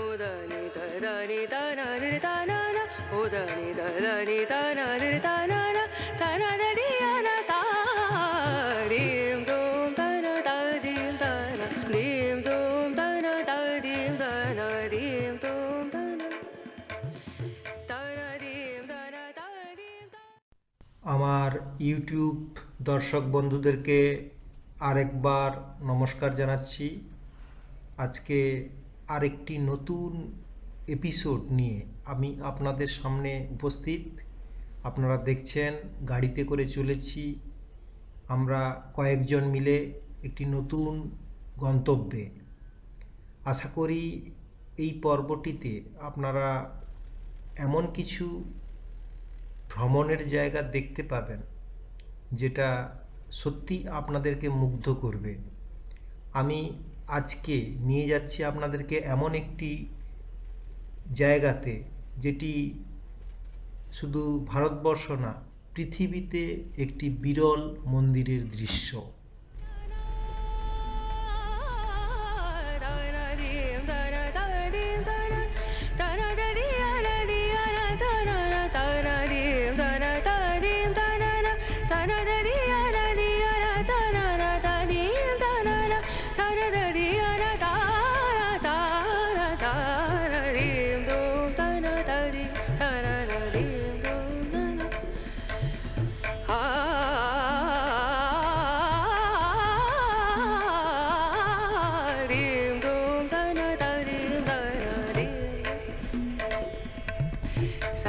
उदनि तना ताना उदनीत धरी तना ইউটিউব দর্শক বন্ধুদেরকে আরেকবার নমস্কার জানাচ্ছি। আজকে আরেকটি নতুন এপিসোড নিয়ে আমি আপনাদের সামনে উপস্থিত। আপনারা দেখছেন, গাড়িতে করে চলেছি। আমরা কয়েকজন মিলে একটি নতুন গন্তব্যে। আশা করি এই পর্বটিতে আপনারা এমন কিছু ভ্রমণের জায়গা দেখতে পাবেন। যেটা সত্যি আপনাদেরকে মুগ্ধ করবে। আমি আজকে নিয়ে যাচ্ছি আপনাদেরকে এমন একটি জায়গাতে যেটি শুধু ভারতবর্ষ না, পৃথিবীতে একটি বিরল মন্দিরের দৃশ্য।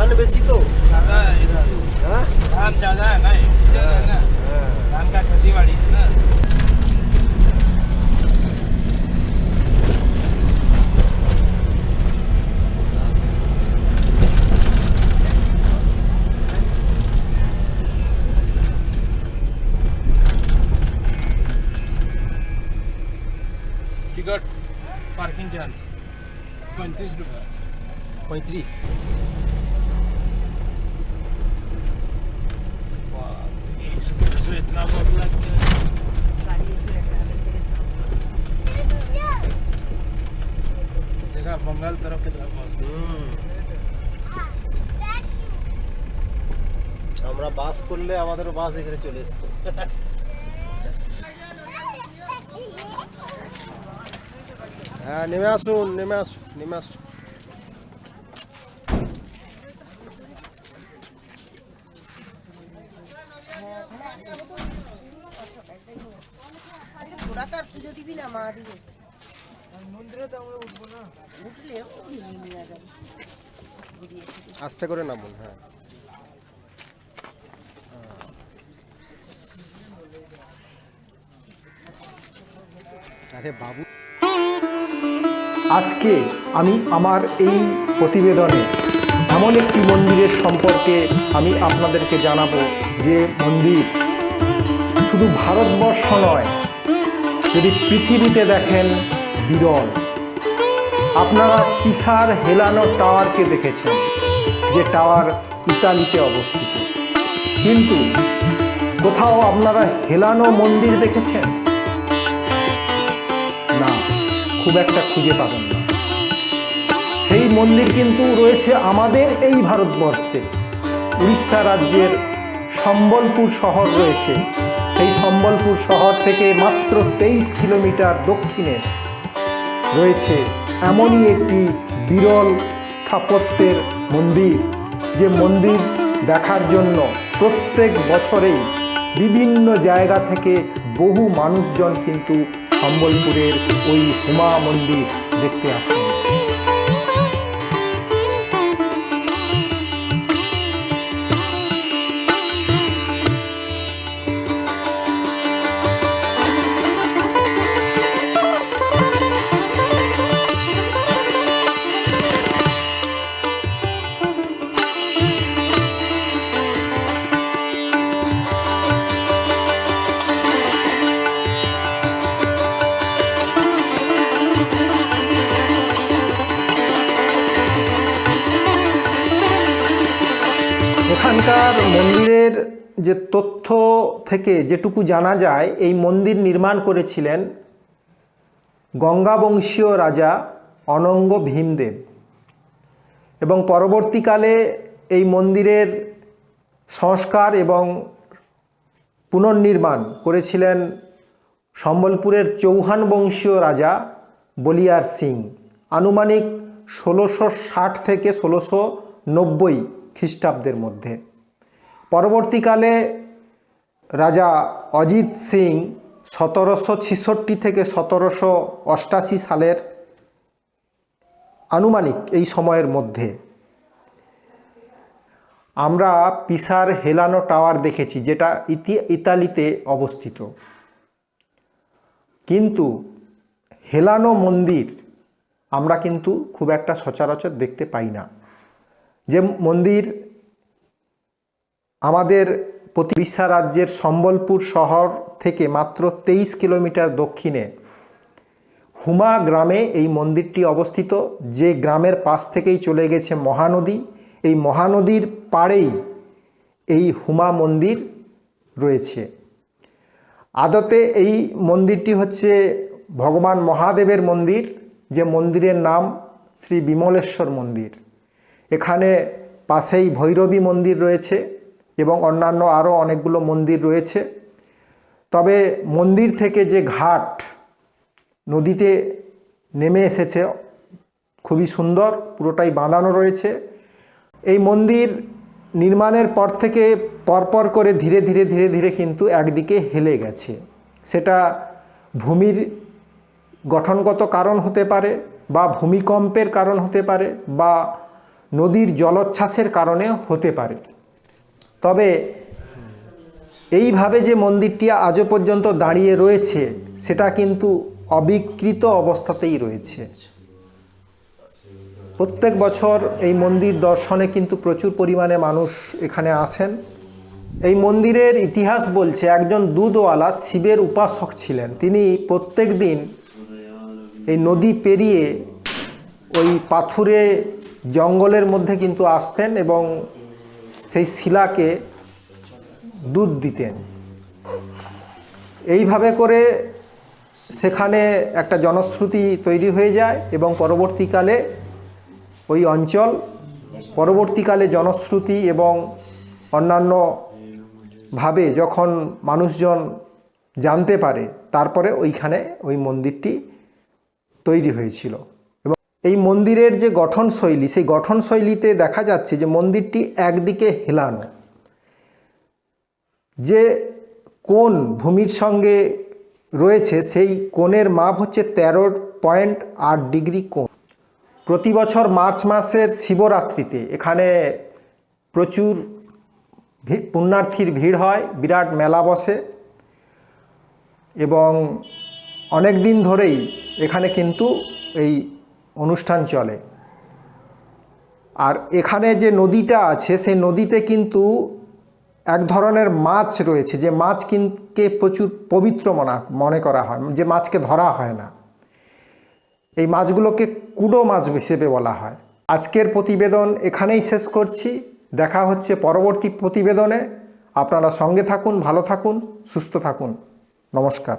ধান বেশি তো ज्यादा है इधर হ্যাঁ धान ज्यादा है ना इधर है ना হ্যাঁ धान का खेती बाड़ी है ना टिकट पार्किंग चार्ज पैंतीस रुपये পঁয়ত্রিশ देखा बंगाल तरफ की तरफ बस আমরা বাস করলে আমাদের বাস এখানে চলে আসতো হ্যাঁ নেমে আসুন নেমে আসুন নেমে আসুন তোরা তো আর পুজো দিবি না মা দিবে। মন্দিরে তো আমরা উঠবো না। উঠলে নিয়ে যাবে। আস্তে করে নামুন হ্যাঁ। আরে বাবু। আজকে আমি আমার এই প্রতিবেদনে এমন একটি মন্দিরের সম্পর্কে আমি আপনাদেরকে জানাব যে মন্দির শুধু ভারতবর্ষ নয় যদি পৃথিবীতে দেখেন বিরল, আপনারা পিসার হেলানো টাওয়ারকে দেখেছেন, যে টাওয়ার ইতালিতে অবস্থিত। কিন্তু কোথাও আপনারা হেলানো মন্দির দেখেছেন? না, খুব একটা খুঁজে পাবেন না। সেই মন্দির কিন্তু রয়েছে আমাদের এই ভারতবর্ষে। উড়িষ্যা রাজ্যের সম্বলপুর শহর রয়েছে। সেই সম্বলপুর শহর থেকে মাত্র তেইশ কিলোমিটার দক্ষিণে রয়েছে এমনই একটি বিরল স্থাপত্যের মন্দির। যে মন্দির দেখার জন্য প্রত্যেক বছরেই বিভিন্ন জায়গা থেকে বহু মানুষজন কিন্তু সম্বলপুরের ওই হুমা মন্দির দেখতে আসেন। যে তথ্য থেকে যেটুকু জানা যায়, এই মন্দির নির্মাণ করেছিলেন গঙ্গাবংশীয় রাজা অনঙ্গ ভীমদেব। এবং পরবর্তীকালে এই মন্দিরের সংস্কার এবং পুনর্নির্মাণ করেছিলেন সম্বলপুরের চৌহান বংশীয় রাজা বলিয়ার সিং। আনুমানিক ষোলোশো ষাট থেকে ষোলোশো নব্বই খ্রিস্টাব্দের মধ্যে। পরবর্তীকালে রাজা অজিত সিং সতেরোশো ছিষট্টি থেকে সতেরোশো অষ্টাশি সালের আনুমানিক এই সময়ের মধ্যে আমরা পিসার হেলানো টাওয়ার দেখেছি, যেটা ইতি, ইতালিতে অবস্থিত। কিন্তু হেলানো মন্দির আমরা কিন্তু খুব একটা সচরাচর দেখতে পাই না। যে মন্দির আমাদের প্রতি উড়িষ্যা রাজ্যের সম্বলপুর শহর থেকে মাত্র তেইশ কিলোমিটার দক্ষিণে হুমা গ্রামে এই মন্দিরটি অবস্থিত। যে গ্রামের পাশ থেকেই চলে গেছে মহানদী। এই মহানদীর পাড়েই এই হুমা মন্দির রয়েছে। আদতে এই মন্দিরটি হচ্ছে ভগবান মহাদেবের মন্দির। যে মন্দিরের নাম শ্রী বিমলেশ্বর মন্দির। এখানে পাশেই ভৈরবী মন্দির রয়েছে। এবং অন্যান্য আরও অনেকগুলো মন্দির রয়েছে। তবে মন্দির থেকে যে ঘাট নদীতে নেমে এসেছে, খুবই সুন্দর, পুরোটাই বাঁধানো রয়েছে। এই মন্দির নির্মাণের পর থেকে পরপর করে ধীরে ধীরে ধীরে ধীরে কিন্তু একদিকে হেলে গেছে। সেটা ভূমির গঠনগত কারণ হতে পারে বা ভূমিকম্পের কারণ হতে পারে বা নদীর জলোচ্ছ্বাসের কারণে হতে পারে। তবে এইভাবে যে মন্দিরটি আজও পর্যন্ত দাঁড়িয়ে রয়েছে, সেটা কিন্তু অবিকৃত অবস্থাতেই রয়েছে। প্রত্যেক বছর এই মন্দির দর্শনে কিন্তু প্রচুর পরিমাণে মানুষ এখানে আসেন। এই মন্দিরের ইতিহাস বলছে, একজন দুধওয়ালা শিবের উপাসক ছিলেন। তিনি প্রত্যেক দিন এই নদী পেরিয়ে ওই পাথুরে জঙ্গলের মধ্যে কিন্তু আসতেন এবং সেই শিলাকে দুধ দিতেন। এইভাবে করে সেখানে একটা জনশ্রুতি তৈরি হয়ে যায় এবং পরবর্তীকালে ওই অঞ্চল, পরবর্তীকালে জনশ্রুতি এবং অন্যান্য ভাবে যখন মানুষজন জানতে পারে, তারপরে ওইখানে ওই মন্দিরটি তৈরি হয়েছিল। এই মন্দিরের যে গঠনশৈলী, সেই গঠনশৈলীতে দেখা যাচ্ছে যে মন্দিরটি একদিকে হেলানো। যে কোন ভূমির সঙ্গে রয়েছে, সেই কোণের মাপ হচ্ছে তেরো পয়েন্ট আট ডিগ্রি কোণ। প্রতি বছর মার্চ মাসের শিবরাত্রিতে এখানে প্রচুর পুণ্যার্থীর ভিড় হয়, বিরাট মেলা বসে এবং অনেক দিন ধরেই এখানে কিন্তু এই অনুষ্ঠান চলে। আর এখানে যে নদীটা আছে, সেই নদীতে কিন্তু এক ধরনের মাছ রয়েছে, যে মাছ কিনকে প্রচুর পবিত্র মনা, মনে করা হয়, যে মাছকে ধরা হয় না। এই মাছগুলোকে কুডো মাছ হিসেবে বলা হয়। আজকের প্রতিবেদন এখানেই শেষ করছি। দেখা হচ্ছে পরবর্তী প্রতিবেদনে। আপনারা সঙ্গে থাকুন, ভালো থাকুন, সুস্থ থাকুন। নমস্কার।